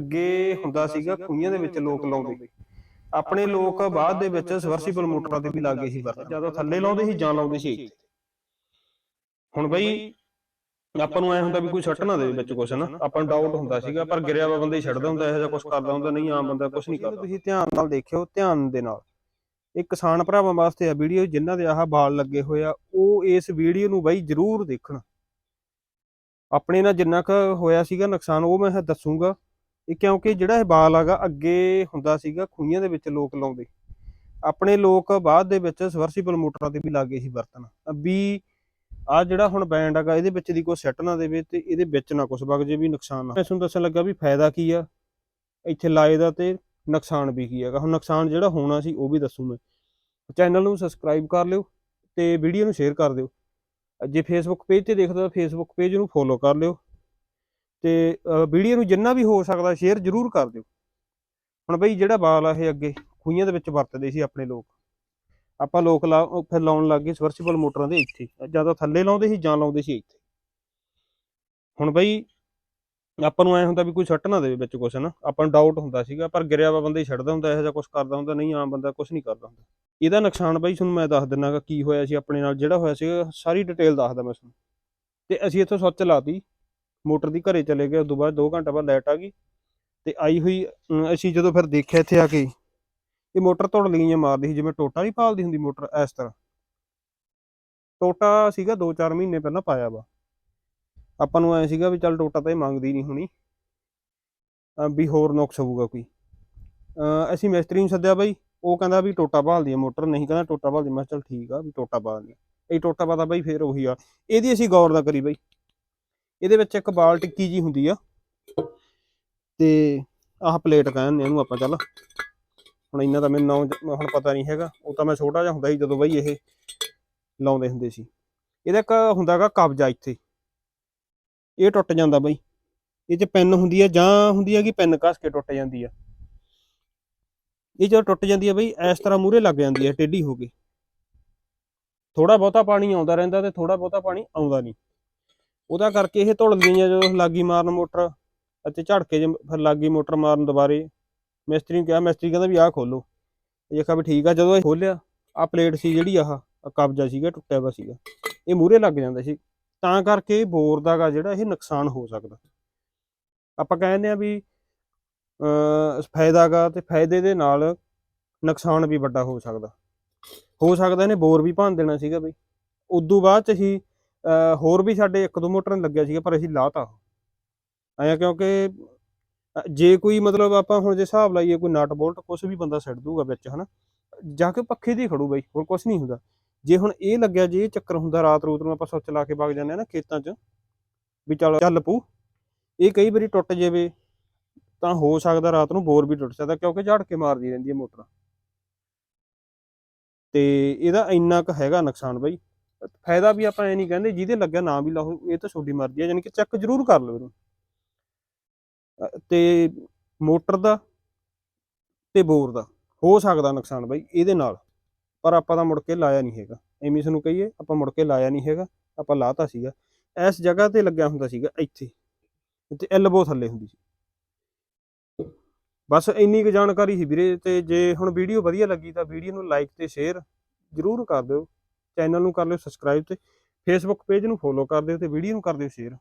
ਅੱਗੇ ਹੁੰਦਾ ਸੀਗਾ ਖੂਹੀਆਂ ਦੇ ਵਿੱਚ ਲੋਕ ਲਾਉਂਦੇ। ਆਪਣੇ ਲੋਕ ਬਾਅਦ ਦੇ ਵਿੱਚ ਸਵਰਸੀਬਲ ਮੋਟਰਾਂ ਤੇ ਵੀ ਲੱਗੇ ਸੀ ਵਰਤਣ। ਜਦੋਂ ਥੱਲੇ ਲਾਉਂਦੇ ਸੀ, ਜਾਂ ਲਾਉਂਦੇ ਸੀ। ਹੁਣ ਬਈ ਆਪਾਂ ਨੂੰ ਐ ਹੁੰਦਾ ਵੀ ਕੋਈ ਸੱਟ ਨਾ ਦੇਵੇ ਵਿੱਚ ਕੁਛ ਨਾ ਆਪਾਂ ਨੂੰ ਡਾਊਟ ਹੁੰਦਾ ਸੀਗਾ, ਪਰ ਗਿਰਿਆ ਵਾ ਬੰਦਾ ਛੱਡਦਾ ਹੁੰਦਾ, ਇਹੋ ਜਿਹਾ ਕੁਛ ਕਰਦਾ ਹੁੰਦਾ, ਨਹੀਂ, ਆਮ ਬੰਦਾ ਕੁਛ ਨਹੀਂ ਕਰਦਾ। ਤੁਸੀਂ ਧਿਆਨ ਨਾਲ ਦੇਖਿਓ, ਧਿਆਨ ਦੇ ਨਾਲ। ਇਹ ਕਿਸਾਨ ਭਰਾਵਾਂ ਵਾਸਤੇ ਆ ਵੀਡੀਓ, ਜਿਨ੍ਹਾਂ ਦੇ ਆਹ ਬਾਲ ਲੱਗੇ ਹੋਏ ਆ, ਉਹ ਇਸ ਵੀਡੀਓ ਨੂੰ ਬਈ ਜਰੂਰ ਦੇਖਣ। ਆਪਣੇ ਨਾਲ ਜਿੰਨਾ ਕੁ ਹੋਇਆ ਸੀਗਾ ਨੁਕਸਾਨ, ਉਹ ਮੈਂ ਦੱਸੂਗਾ। ਇਹ ਕਿਉਂਕਿ ਜਿਹੜਾ ਇਹ ਬਾਲ ਹੈਗਾ ਅੱਗੇ ਹੁੰਦਾ ਸੀਗਾ ਖੂਹੀਆਂ ਦੇ ਵਿੱਚ ਲੋਕ ਲਾਉਂਦੇ। ਆਪਣੇ ਲੋਕ ਬਾਅਦ ਦੇ ਵਿੱਚ ਸਵਰਸੀਬਲ ਮੋਟਰਾਂ ਤੇ ਵੀ ਲੱਗੇ ਸੀ ਵਰਤਣ ਵੀ ਆ ਜਿਹੜਾ ਹੁਣ ਬੈਂਡ ਹੈਗਾ ਇਹਦੇ ਵਿੱਚ ਦੀ ਕੋਈ ਸੈੱਟ ਨਾ ਦੇਵੇ ਤੇ ਇਹਦੇ ਵਿੱਚ ਨਾ ਕੁਝ ਵਗ ਜੇ, ਵੀ ਨੁਕਸਾਨ ਨਾ ਮੈਂ ਤੁਹਾਨੂੰ ਦੱਸਣ ਲੱਗਾ ਵੀ ਫਾਇਦਾ ਕੀ ਆ? ਇੱਥੇ ਲਾਏ ਦਾ ਤੇ ਨੁਕਸਾਨ ਵੀ ਕੀ ਹੈਗਾ? ਹੁਣ ਨੁਕਸਾਨ ਜਿਹੜਾ ਹੋਣਾ ਸੀ, ਉਹ ਵੀ ਦੱਸੂ ਮੈਂ। ਚੈਨਲ ਨੂੰ ਸਬਸਕ੍ਰਾਈਬ ਕਰ ਲਿਓ ਤੇ ਵੀਡੀਓ ਨੂੰ ਸ਼ੇਅਰ ਕਰ ਦਿਓ। ਜੇ ਫੇਸਬੁੱਕ ਪੇਜ ਤੇ ਦੇਖਦੇ ਹੋ ਤਾਂ ਫੇਸਬੁੱਕ ਪੇਜ ਨੂੰ ਫੋਲੋ ਕਰ ਲਿਓ। ਤੇ ਵੀਡੀਓ ਨੂੰ ਜਿੰਨਾ ਵੀ ਹੋ ਸਕਦਾ ਸ਼ੇਅਰ ਜ਼ਰੂਰ ਕਰ ਦਿਓ। ਹੁਣ ਬਈ ਜਿਹੜਾ ਬਾਲ ਆ ਇਹ ਅੱਗੇ ਖੂਹੀਆਂ ਦੇ ਵਿੱਚ ਵਰਤਦੇ ਸੀ ਆਪਣੇ ਲੋਕ। ਆਪਾਂ ਲੋਕ ਲਾ ਫਿਰ ਲਾਉਣ ਲੱਗ ਗਏ ਸਵਰਸੀਬਲ ਮੋਟਰਾਂ ਦੇ ਇੱਥੇ। ਜ਼ਿਆਦਾ ਥੱਲੇ ਲਾਉਂਦੇ ਸੀ ਜਾਂ ਲਾਉਂਦੇ ਸੀ ਇੱਥੇ। ਹੁਣ ਬਈ ਆਪਾਂ ਨੂੰ ਐ ਹੁੰਦਾ ਵੀ ਕੋਈ ਸੱਟ ਨਾ ਦੇਵੇ ਵਿੱਚ ਕੁਛ ਨਾ ਆਪਾਂ ਨੂੰ ਡਾਊਟ ਹੁੰਦਾ ਸੀਗਾ, ਪਰ ਗਿਰਿਆ ਵਾ ਬੰਦਾ ਹੀ ਛੱਡਦਾ ਹੁੰਦਾ, ਇਹੋ ਜਿਹਾ ਕੁਛ ਕਰਦਾ ਹੁੰਦਾ, ਨਹੀਂ, ਆਮ ਬੰਦਾ ਕੁਛ ਨਹੀਂ ਕਰਦਾ ਹੁੰਦਾ। ਇਹਦਾ ਨੁਕਸਾਨ ਬਈ ਤੁਹਾਨੂੰ ਮੈਂ ਦੱਸ ਦਿੰਨਾਗਾ ਕੀ ਹੋਇਆ ਸੀ ਆਪਣੇ ਨਾਲ, ਜਿਹੜਾ ਹੋਇਆ ਸੀ ਸਾਰੀ ਡਿਟੇਲ ਦੱਸਦਾ ਮੈਂ ਤੁਹਾਨੂੰ। ਤੇ ਅਸੀਂ ਇੱਥੋਂ ਸੱਚ ਲਾਤੀ ਮੋਟਰ ਦੀ ਘਰੇ ਚਲੇ ਗਏ ਤੋਂ ਬਾਅਦ 2 ਘੰਟੇ ਬਾਅਦ ਲਾਈਟ ਆ ਗਈ ਤੇ ਆਈ ਹੋਈ ਅਸੀਂ ਜਦੋਂ ਫਿਰ ਦੇਖਿਆ ਇੱਥੇ ਆ ਕੇ, ਇਹ ਮੋਟਰ ਧੁੜ ਲਈਆਂ ਮਾਰਦੀ ਸੀ, ਜਿਵੇਂ ਟੋਟਾ ਨਹੀਂ ਪਾਲਦੀ ਹੁੰਦੀ ਮੋਟਰ ਇਸ ਤਰ੍ਹਾਂ। ਟੋਟਾ ਸੀਗਾ 2-4 ਮਹੀਨੇ ਪਹਿਲਾਂ ਪਾਇਆ ਵਾ। ਆਪਾਂ ਨੂੰ ਐ ਸੀਗਾ ਵੀ ਚੱਲ ਟੋਟਾ ਤਾਂ ਇਹ ਮੰਗਦੀ ਨਹੀਂ ਹੋਣੀ। ਵੀ ਹੋਰ ਨੁਕਸ ਹੋਊਗਾ ਕੋਈ। ਅਹ, ਅਸੀਂ ਮਿਸਤਰੀ ਨੂੰ ਸੱਦਿਆ ਬਾਈ, ਉਹ ਕਹਿੰਦਾ ਵੀ ਟੋਟਾ ਭਾਲਦੀ ਆ ਮੋਟਰ, ਨਹੀਂ ਕਹਿੰਦਾ ਟੋਟਾ ਭਾਲਦੀ, ਮੈਂ ਕਿਹਾ ਚੱਲ ਠੀਕ ਆ ਵੀ ਟੋਟਾ ਭਾਲਦੀ ਇਹ ਟੋਟਾ ਪਾਦਾ ਬਾਈ ਫੇਰ ਉਹੀ ਆ। ਇਹਦੀ ਅਸੀਂ ਗੌਰ ਨਾ ਕਰੀ ਬਾਈ। ਇਹਦੇ ਵਿੱਚ ਇੱਕ ਬਾਲ ਟਿੱਕੀ ਜੀ ਹੁੰਦੀ ਆ। ਤੇ ਆਹ ਪਲੇਟ ਕਹਿੰਦੇ ਇਹਨੂੰ ਆਪਾਂ ਚੱਲ। ਹੁਣ ਇੰਨਾ ਤਾਂ ਮੈਨੂੰ ਨਾਂ ਹੁਣ ਪਤਾ ਨਹੀਂ ਹੈਗਾ। ਉਹ ਤਾਂ ਮੈਂ ਛੋਟਾ ਜਿਹਾ ਹੁੰਦਾ ਸੀ ਜਦੋਂ ਬਈ ਇਹ ਲਾਉਂਦੇ ਹੁੰਦੇ ਸੀ। ਇਹਦਾ ਇੱਕ ਹੁੰਦਾਗਾ ਕਬਜਾ ਇੱਥੇ। ਇਹ ਟੁੱਟ ਜਾਂਦਾ ਬਈ। ਇਹ 'ਚ ਪੈਨ ਹੁੰਦੀ ਆ ਜਾਂ ਹੁੰਦੀ ਆ ਕਿ ਪੈਨ ਕੱਸ ਕੇ ਟੁੱਟ ਜਾਂਦੀ ਆ। ਇਹ ਜਦੋਂ ਟੁੱਟ ਜਾਂਦੀ ਆ ਬਈ, ਇਸ ਤਰ੍ਹਾਂ ਮੂਰੇ ਲੱਗ ਜਾਂਦੀ ਆ, ਟੇਢੀ ਹੋ ਕੇ। ਥੋੜਾ ਬਹੁਤਾ ਪਾਣੀ ਆਉਂਦਾ ਰਹਿੰਦਾ ਤੇ ਥੋੜਾ ਬਹੁਤਾ ਪਾਣੀ ਆਉਂਦਾ ਨਹੀਂ। ਉਹਦਾ ਕਰਕੇ ਇਹ ਧੁਲ ਗਈਆਂ ਜਦੋਂ ਲਾਗੀ ਮਾਰਨ ਮੋਟਰ ਅਤੇ ਝੜਕੇ ਜੇ ਫਿਰ ਲਾਗੀ ਮੋਟਰ ਮਾਰਨ ਦੁਬਾਰੇ। ਮਿਸਤਰੀ ਨੂੰ ਕਿਹਾ, ਮਿਸਤਰੀ ਕਹਿੰਦਾ ਵੀ ਆਹ ਖੋਲੋ। ਇਹ ਕਿਹਾ ਵੀ ਠੀਕ ਆ, ਜਦੋਂ ਇਹ ਖੋਲਿਆ ਆ ਪਲੇਟ ਸੀ ਜਿਹੜੀ ਆਹ ਕਬਜਾ ਸੀਗਾ, ਟੁੱਟਿਆ ਵਾ ਸੀਗਾ। ਇਹ ਮੂਰੇ ਲੱਗ ਜਾਂਦਾ ਸੀ। ਤਾਂ ਕਰਕੇ ਬੋਰ ਦਾ ਗਾ ਜਿਹੜਾ ਇਹ ਨੁਕਸਾਨ ਹੋ ਸਕਦਾ। ਆਪਾਂ ਕਹਿੰਦੇ ਆ ਵੀ ਅ ਫਾਇਦਾ ਗਾ ਤੇ ਫਾਇਦੇ ਦੇ ਨਾਲ ਨੁਕਸਾਨ ਵੀ ਵੱਡਾ ਹੋ ਸਕਦਾ। ਹੋ ਸਕਦਾ ਇਹਨੇ ਬੋਰ ਵੀ ਭੰਨ ਦੇਣਾ ਸੀਗਾ ਬਈ। ਉਦੋਂ ਬਾਅਦ ਚ ਹੀ ਹੋਰ ਵੀ ਸਾਡੇ ਇੱਕ ਦੋ ਮੋਟਰਾਂ ਲੱਗਿਆ ਸੀਗਾ, ਪਰ ਅਸੀਂ ਲਾਤਾ। ਆਇਆ ਕਿਉਂਕਿ ਜੇ ਕੋਈ ਮਤਲਬ ਆਪਾਂ ਹੁਣ ਜੇ ਹਿਸਾਬ ਲਾਈਏ ਕੋਈ ਨਟ ਬੋਲਟ ਕੁਝ ਵੀ ਬੰਦਾ ਛੱਡ ਦੂਗਾ ਵਿੱਚ, ਹਨਾ? ਜਾ ਕੇ ਪੱਖੇ ਦੀ ਖੜੂ ਬਾਈ, ਹੋਰ ਕੁਝ ਨਹੀਂ ਹੁੰਦਾ। ਜੇ ਹੁਣ ਇਹ ਲੱਗਿਆ, ਜੇ ਇਹ ਚੱਕਰ ਹੁੰਦਾ ਰਾਤ ਰੂਤ ਨੂੰ, ਆਪਾਂ ਸੁੱਚ ਲਾ ਕੇ ਵਗ ਜਾਂਦੇ ਆ ਨਾ ਖੇਤਾਂ 'ਚ, ਵੀ ਚੱਲ ਚੱਲ ਪੂ ਇਹ ਕਈ ਵਾਰੀ ਟੁੱਟ ਜਾਵੇ, ਤਾਂ ਹੋ ਸਕਦਾ ਰਾਤ ਨੂੰ ਬੋਰ ਵੀ ਟੁੱਟ ਸਕਦਾ, ਕਿਉਂਕਿ ਝੜ ਕੇ ਮਾਰਦੀ ਰਹਿੰਦੀ ਹੈ ਮੋਟਰ। ਤੇ ਇਹਦਾ ਇੰਨਾ ਕੁ ਹੈਗਾ ਨੁਕਸਾਨ ਬਾਈ। ਫਾਇਦਾ ਵੀ ਆਪਾਂ ਐ ਨਹੀਂ ਕਹਿੰਦੇ, ਜਿਹਦੇ ਲੱਗਿਆ ਨਾ ਵੀ ਲਾਓ ਇਹ ਤਾਂ ਤੁਹਾਡੀ ਮਰਜ਼ੀ ਹੈ, ਯਾਨੀ ਕਿ ਚੈੱਕ ਜ਼ਰੂਰ ਕਰ ਲਓ ਇਹਨੂੰ। ਤੇ ਮੋਟਰ ਦਾ ਤੇ ਬੋਰ ਦਾ, ਹੋ ਸਕਦਾ ਨੁਕਸਾਨ ਬਾਈ ਇਹਦੇ ਨਾਲ, ਪਰ ਆਪਾਂ ਤਾਂ ਮੁੜ ਕੇ ਲਾਇਆ ਨਹੀਂ ਹੈਗਾ। ਐਵੇਂ ਨੂੰ ਕਹੀਏ, ਆਪਾਂ ਮੁੜ ਕੇ ਲਾਇਆ ਨਹੀਂ ਹੈਗਾ, ਆਪਾਂ ਲਾਤਾ ਸੀਗਾ। ਇਸ ਜਗ੍ਹਾ ਤੇ ਲੱਗਿਆ ਹੁੰਦਾ ਸੀਗਾ, ਇੱਥੇ, ਤੇ ਐਲਬੋ ਥੱਲੇ ਹੁੰਦੀ ਸੀ। ਬਸ ਇੰਨੀ ਕੁ ਜਾਣਕਾਰੀ ਸੀ ਵੀਰੇ, ਤੇ ਜੇ ਹੁਣ ਵੀਡੀਓ ਵਧੀਆ ਲੱਗੀ ਤਾਂ ਵੀਡੀਓ ਨੂੰ ਲਾਈਕ ਤੇ ਸ਼ੇਅਰ ਜ਼ਰੂਰ ਕਰ ਦਿਓ। ਚੈਨਲ ਨੂੰ ਕਰ ਲਿਓ ਸਬਸਕ੍ਰਾਈਬ ਤੇ ਫੇਸਬੁੱਕ ਪੇਜ ਨੂੰ ਫੋਲੋ ਕਰ ਦਿਓ ਤੇ ਵੀਡੀਓ ਨੂੰ ਕਰ ਦਿਓ ਸ਼ੇਅਰ